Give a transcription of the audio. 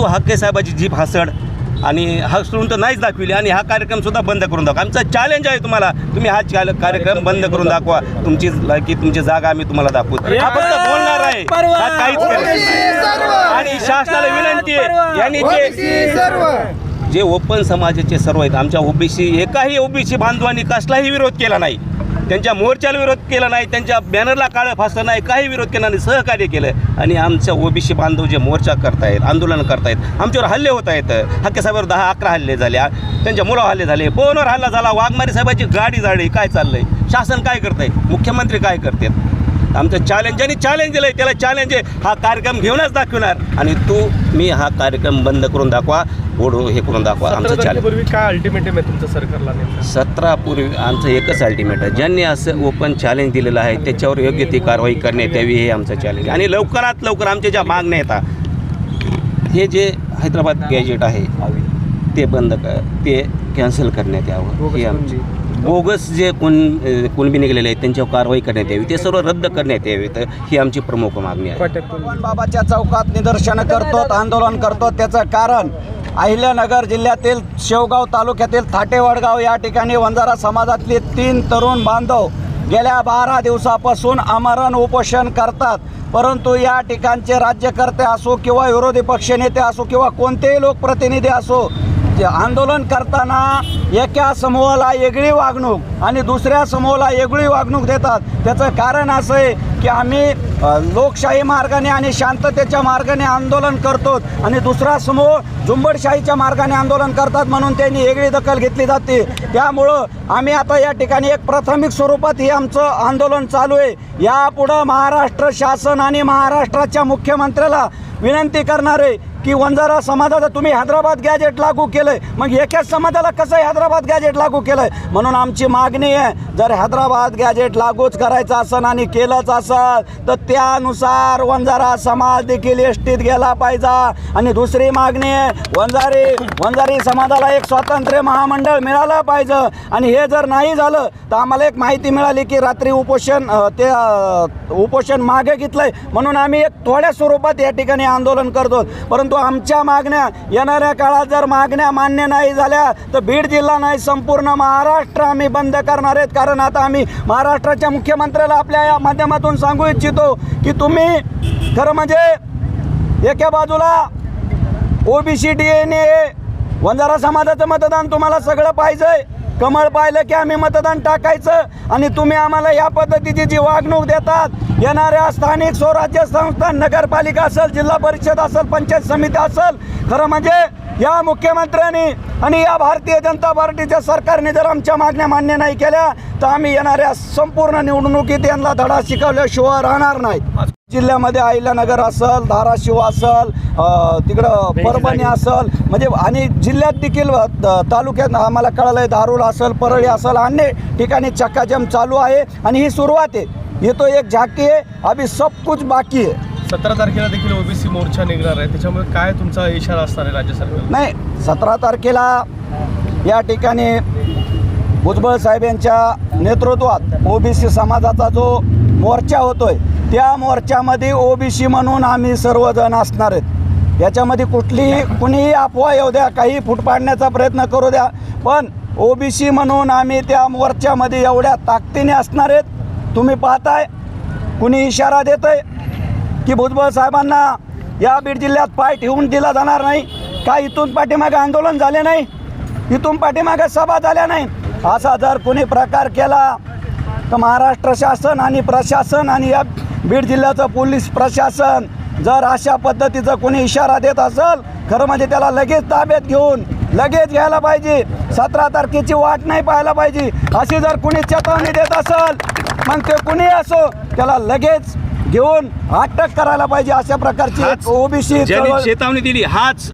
परंतु हाके साहेबाची जीभ हसड आणि हसडून तर नाहीच दाखविली आणि हा कार्यक्रम सुद्धा बंद करून दाखवा. आमचा चॅलेंज आहे तुम्हाला. तुम्ही हा चाल- कार्यक्रम बंद करून दाखवा. तुमची लायकी तुमची जागा आम्ही तुम्हाला दाखवू. हा फक्त बोलणार आहे. हा काहीच. आणि शासनाला विनंती आहे यांनी ते जे ओपन समाजाचे सर्व आहेत आमच्या ओबीसी एकाही ओबीसी बांधवांनी कसलाही विरोध केला नाही. त्यांच्या मोर्चाला विरोध केला नाही त्यांच्या बॅनरला काळं फासलं नाही काही विरोध केला नाही सहकार्य केलं. आणि आमच्या ओबीसी बांधव जे मोर्चा करतायत आंदोलन करतायत आमच्यावर हल्ले होत आहेत. हक्के साहेबावर दहा अकरा हल्ले झाले त्यांच्या मुलावर हल्ले झाले. पोहनवर हल्ला झाला वाघमारे साहेबाची गाडी जाळली काय चाललंय? शासन काय करतंय? मुख्यमंत्री काय करतात? आमचं चॅलेंज आणि चॅलेंज दिलंय त्याला चॅलेंज आहे. हा कार्यक्रम घेऊनच दाखवणार. आणि तू मी हा कार्यक्रम बंद करून दाखवा ओढू हे करून दाखवा. आमचं चॅलेंज काय अल्टिमेटम आहे तुमच्या सरकारला सतरा पूर्वी आमचं एकच अल्टिमेट आहे. ज्यांनी असं ओपन चॅलेंज दिलेलं आहे त्याच्यावर योग्य ती कारवाई करण्यात यावी हे आमचं चॅलेंज आहे. आणि लवकरात लवकर आमच्या ज्या मागण्या येतात हे जे हैदराबाद गॅजेट आहे ते बंद कर ते कॅन्सल करण्यात यावं. हे आमची. बोगस जे कोण कुणबी निघालेले आहेत त्यांच्यावर कारवाई करण्यात यावी ते सर्व रद्द करण्यात यावे तर ही आमची प्रमुख मागणी आहे. भगवान बाबाच्या चौकात निदर्शनं करतो आंदोलन करतो त्याचं कारण अहिल्यानगर जिल्ह्यातील शेवगाव तालुक्यातील थाटेवडगाव या ठिकाणी वंजारा समाजातले तीन तरुण बांधव गेल्या बारा दिवसापासून आमरण उपोषण करतात. परंतु या ठिकाणचे राज्यकर्ते असो किंवा विरोधी पक्षनेते असो किंवा कोणतेही लोकप्रतिनिधी असो जे आंदोलन करताना एका समूहाला वेगळी वागणूक आणि दुसऱ्या समूहाला वेगळी वागणूक देतात. त्याचं कारण असं आहे की आम्ही लोकशाही मार्गाने आणि शांततेच्या मार्गाने आंदोलन करतो आणि दुसरा समूह झुंबडशाहीच्या मार्गाने आंदोलन करतात म्हणून त्यांनी वेगळी दखल घेतली जाते. त्यामुळं आम्ही आता या ठिकाणी एक प्राथमिक स्वरूपात हे आमचं आंदोलन चालू आहे. यापुढं महाराष्ट्र शासन आणि महाराष्ट्राच्या मुख्यमंत्र्याला विनंती करणार आहे की वंजारा समाजाचं तुम्ही हैदराबाद गॅजेट लागू केलं मग एकाच समाजाला कसं हैदराबाद हैदराबाद गॅजेट लागू केलंय. म्हणून आमची मागणी आहे जर हैदराबाद गॅजेट लागूच करायचं असन आणि केलंच असेल तर त्यानुसार वंजारा समाज देखील एस टीत गेला पाहिजे. आणि दुसरी मागणी आहे वंजारी वंजारी समाजाला एक स्वातंत्र्य महामंडळ मिळालं पाहिजे. आणि हे जर नाही झालं तर आम्हाला एक माहिती मिळाली की रात्री उपोषण ते उपोषण मागे घेतलंय. म्हणून आम्ही एक थोड्या स्वरूपात या ठिकाणी आंदोलन करतो परंतु आमच्या मागण्या येणाऱ्या काळात जर मागण्या मान्य नाही झाल्या तर बीड जिल्हा नाही संपूर्ण महाराष्ट्र आम्ही बंद करणार आहेत. कारण आता आम्ही महाराष्ट्राच्या मुख्यमंत्र्याला आपल्या या माध्यमातून सांगू इच्छितो की तुम्ही खरं म्हणजे एका बाजूला OBC D N A Vanjara समाजाचं मतदान तुम्हाला सगळं पाहिजे. कमळ पाहिलं की आम्ही मतदान टाकायचं आणि तुम्ही आम्हाला या पद्धतीची जी वागणूक देतात येणाऱ्या स्थानिक स्वराज्य संस्था नगरपालिका असेल जिल्हा परिषद असेल पंचायत समिती असेल खरं म्हणजे या मुख्यमंत्र्यांनी आणि या भारतीय जनता पार्टीच्या सरकारने जर आमच्या मागण्या मान्य नाही केल्या तर आम्ही येणाऱ्या संपूर्ण निवडणुकीत यांना धडा शिकवल्याशिवाय राहणार नाही जिल्ह्यामध्ये अहिल्यानगर असल धाराशिव असल तिकडं परभणी असल म्हणजे आणि जिल्ह्यात देखील तालुक्यात आम्हाला कळलं आहे धारूर असल परळी असल अन्य ठिकाणी चक्काजम चालू आहे आणि ही सुरुवात आहे. ये तो एक झाकी आहे अभी सब कुछ बाकी आहे. सतरा तारखेला देखील ओबीसी मोर्चा निघणार आहे. त्याच्यामुळे काय तुमचा इशारा असणार आहे राज्य सरकार नाही सतरा तारखेला या ठिकाणी भुजबळ साहेब यांच्या नेतृत्वात ओबीसी समाजाचा जो मोर्चा होतोय. त्या मोर्चामध्ये ओबीसी म्हणून आम्ही सर्वजण असणार आहेत. याच्यामध्ये कुठलीही कुणीही अफवा येऊ द्या काही फूट पाडण्याचा प्रयत्न करू द्या. पण ओबीसी म्हणून आम्ही त्या मोर्चामध्ये एवढ्या ताकदीने असणार आहेत. तुम्ही पाहताय कुणी इशारा देत आहे की भुजबळ साहेबांना या बीड जिल्ह्यात पाय ठेवून दिला जाणार नाही. का इथून पाठीमागे आंदोलन झाले नाही? इथून पाठीमागे सभा झाल्या नाही. असा जर कोणी प्रकार केला तर महाराष्ट्र शासन आणि प्रशासन आणि या बीड जिल्ह्याचं पोलीस प्रशासन जर अशा पद्धतीचा कोणी इशारा देत असेल खरं म्हणजे त्याला लगेच ताब्यात घेऊन लगेच घ्यायला पाहिजे. सतरा तारखेची वाट नाही पाहायला पाहिजे. अशी जर कुणी चेतावणी देत असेल मग ते कुणी असो त्याला लगेच घेऊन अटक करायला पाहिजे अशा प्रकारची ओबीसी चेतावणी दिली हाच